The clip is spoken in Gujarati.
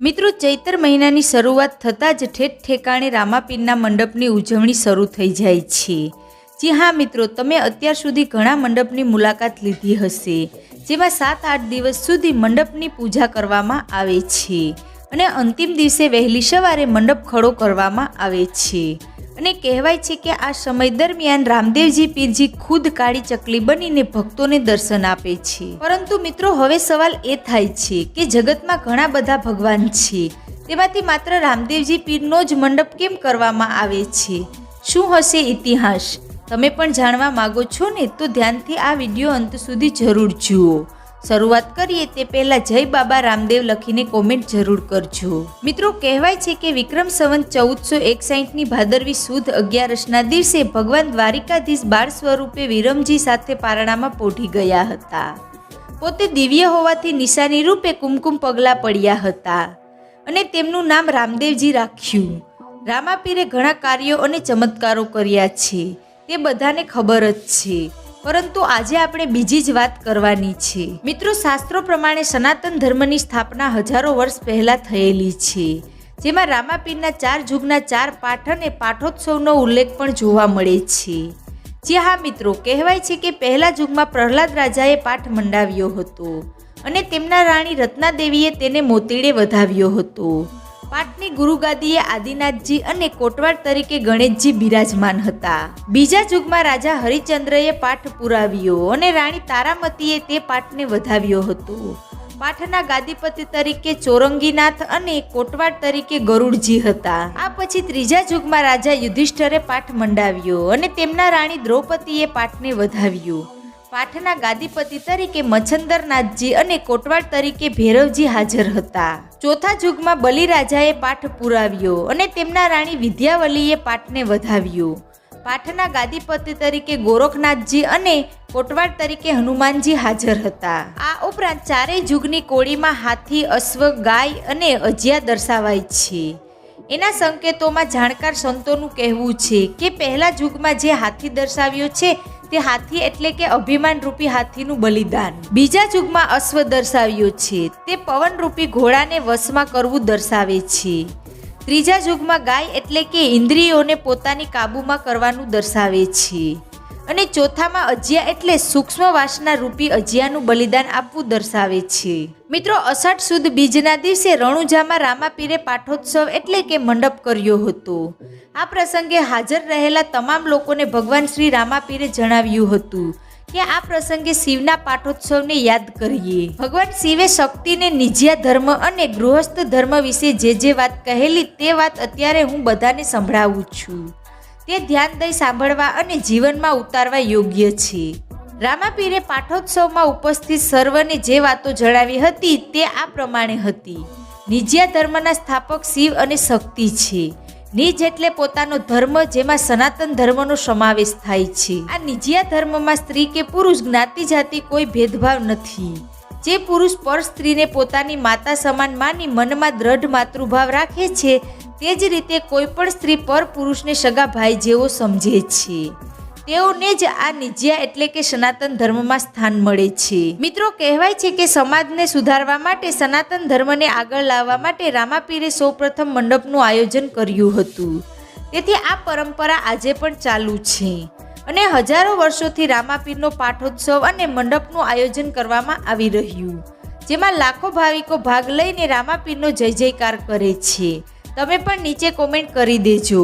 મિત્રો, ચૈત્ર મહિનાની શરૂઆત થતાં જ ઠેઠ ઠેકાણે રામાપીરના મંડપની ઉજવણી શરૂ થઈ જાય છે. જી હા, મિત્રો, તમે અત્યાર સુધી ઘણા મંડપની મુલાકાત લીધી હશે, જેમાં સાત આઠ દિવસ સુધી મંડપની પૂજા કરવામાં આવે છે અને અંતિમ દિવસે વહેલી સવારે મંડપ ખડો કરવામાં આવે છે. અને કહેવાય છે કે આ સમય દરમિયાન રામદેવજી પીરજી ખુદ કાળી ચકલી બનીને ભક્તોને દર્શન આપે છે. પરંતુ મિત્રો, હવે સવાલ એ થાય છે કે જગતમાં ઘણા બધા ભગવાન છે. તેમાંથી માત્ર રામદેવજી પીરનો જ મંડપ કેમ કરવામાં આવે છે? શું હશે ઇતિહાસ? તમે પણ જાણવા માંગો છો ને? તો ધ્યાનથી આ વીડિયો અંત સુધી જરૂર જુઓ. શરૂઆત કરીએ તે પહેલા જય બાબા રામદેવ લખીને કોમેન્ટ જરૂર કરજો. મિત્રો, કહેવાય છે કે વિક્રમ સંવંત ચૌદસો એકસાઠની ભાદરવી સુદ અગિયારસના દિવસે ભગવાન દ્વારિકાધીશ બાળ સ્વરૂપે વિરમજી સાથે પારણામાં પોઢી ગયા હતા. પોતે દિવ્ય હોવાથી નિશાની રૂપે કુમકુમ પગલા પડ્યા હતા અને તેમનું નામ રામદેવજી રાખ્યું. રામાપીરે ઘણા કાર્યો અને ચમત્કારો કર્યા છે. તે બધાને ખબર જ છે. પરંતુ આજે આપણે બીજી જ વાત કરવાની છે. મિત્રો, શાસ્ત્રો પ્રમાણે સનાતન ધર્મની સ્થાપના હજારો વર્ષ પહેલા થયેલી છે. જેમાં રામાપીરના ચાર જુગના ચાર પાઠ અને પાઠોત્સવનો ઉલ્લેખ પણ જોવા મળે છે. જે હા, મિત્રો, કહેવાય છે કે પહેલા યુગમાં પ્રહલાદ રાજાએ પાઠ મંડાવ્યો હતો અને તેમના રાણી રત્નાદેવીએ તેને મોતીડે વધાવ્યો હતો. પાટની ગુરુગાદીએ આદિનાથજી અને કોટવાડ તરીકે ગણેશજી બિરાજમાન હતા. બીજા યુગમાં રાજા હરિચંદ્રએ પાઠ પુરાવ્યો અને રાણી તારામતીએ તે પાઠને વધાવ્યો હતો. પાઠના ગાદીપતિ તરીકે ચોરંગીનાથ અને કોટવાડ તરીકે ગરુડજી હતા. આ પછી ત્રીજા યુગમાં રાજા યુધિષ્ઠરે પાઠ મંડાવ્યો અને તેમના રાણી દ્રૌપદીએ પાઠને વધાવ્યો. પાઠના ગાદીપતિ તરીકે મચ્છંદરનાથજી અને કોટવાડ તરીકે ભૈરવજી હાજર હતા. ચોથા યુગમાં બલિરાજાએ પાઠ પુરાવ્યો અને તેમના રાણી વિદ્યાવલીએ પાઠને વધાવ્યો. પાઠના ગાદીપતિ તરીકે ગોરખનાથજી અને કોટવાડ તરીકે હનુમાનજી હાજર હતા. આ ઉપરાંત ચારેય યુગની કોળીમાં હાથી, અશ્વ, ગાય અને અજિયા દર્શાવાય છે. એના સંકેતોમાં જાણકાર સંતોનું કહેવું છે કે પહેલા યુગમાં જે હાથી દર્શાવ્યો છે તે હાથી એટલે કે અભિમાન રૂપી હાથીનું બલિદાન. બીજા યુગમાં અશ્વ દર્શાવ્યો છે. તે પવનરૂપી ઘોડાને વશમાં કરવું દર્શાવે છે. ત્રીજા યુગમાં ગાય એટલે કે ઇન્દ્રિયોને પોતાની કાબૂમાં કરવાનું દર્શાવે છે. અને ચોથામાં અજિયા એટલે સૂક્ષ્મ વાસના રૂપી અજિયાનું બલિદાન આપવું દર્શાવે છે. મિત્રો, અષાઢ સુદ બીજના દિવસે રણુજામાં રામાપીરે પાઠોત્સવ એટલે કે મંડપ કર્યો હતો. આ પ્રસંગે હાજર રહેલા તમામ લોકોને ભગવાન શ્રી રામાપીરે જણાવ્યું હતું કે આ પ્રસંગે શિવના પાઠોત્સવને યાદ કરીએ. ભગવાન શિવે શક્તિને નિજ્યા ધર્મ અને ગૃહસ્થ ધર્મ વિશે જે જે વાત કહેલી તે વાત અત્યારે હું બધાને સંભળાવું છું. તે ધ્યાન દઈ સાંભળવા અને જીવનમાં ઉતારવા યોગ્ય છે. રામાપીરે પાઠોત્સવમાં ઉપસ્થિત સર્વને જે વાતો જણાવી હતી તે આ પ્રમાણે હતી. નિજ્યા ધર્મના સ્થાપક શિવ અને શક્તિ છે. નિજ એટલે પોતાનો ધર્મ જેમાં સનાતન ધર્મનો સમાવેશ થાય છે. આ નિજિયા ધર્મમાં સ્ત્રી કે પુરુષ જ્ઞાતિ જાતિ કોઈ ભેદભાવ નથી. જે પુરુષ પર સ્ત્રીને પોતાની માતા સમાન માની મનમાં દ્રઢ માતૃભાવ રાખે છે તે જ રીતે કોઈ પણ સ્ત્રી પર પુરુષને સગા ભાઈ જેવો સમજે છે. તેઓને જ આ નિજ્યા એટલે કે સનાતન ધર્મમાં સ્થાન મળે છે. મિત્રો, કહેવાય છે કે સમાજને સુધારવા માટે, સનાતન ધર્મને આગળ લાવવા માટે રામાપીરે સૌપ્રથમ મંડપનું આયોજન કર્યું હતું. તેથી આ પરંપરા આજે પણ ચાલુ છે. અને હજારો વર્ષોથી રામાપીરનો પાઠોત્સવ અને મંડપનું આયોજન કરવામાં આવી રહ્યું, જેમાં લાખો ભાવિકો ભાગ લઈને રામાપીરનો જય જયકાર કરે છે. તમે પણ નીચે કોમેન્ટ કરી દેજો.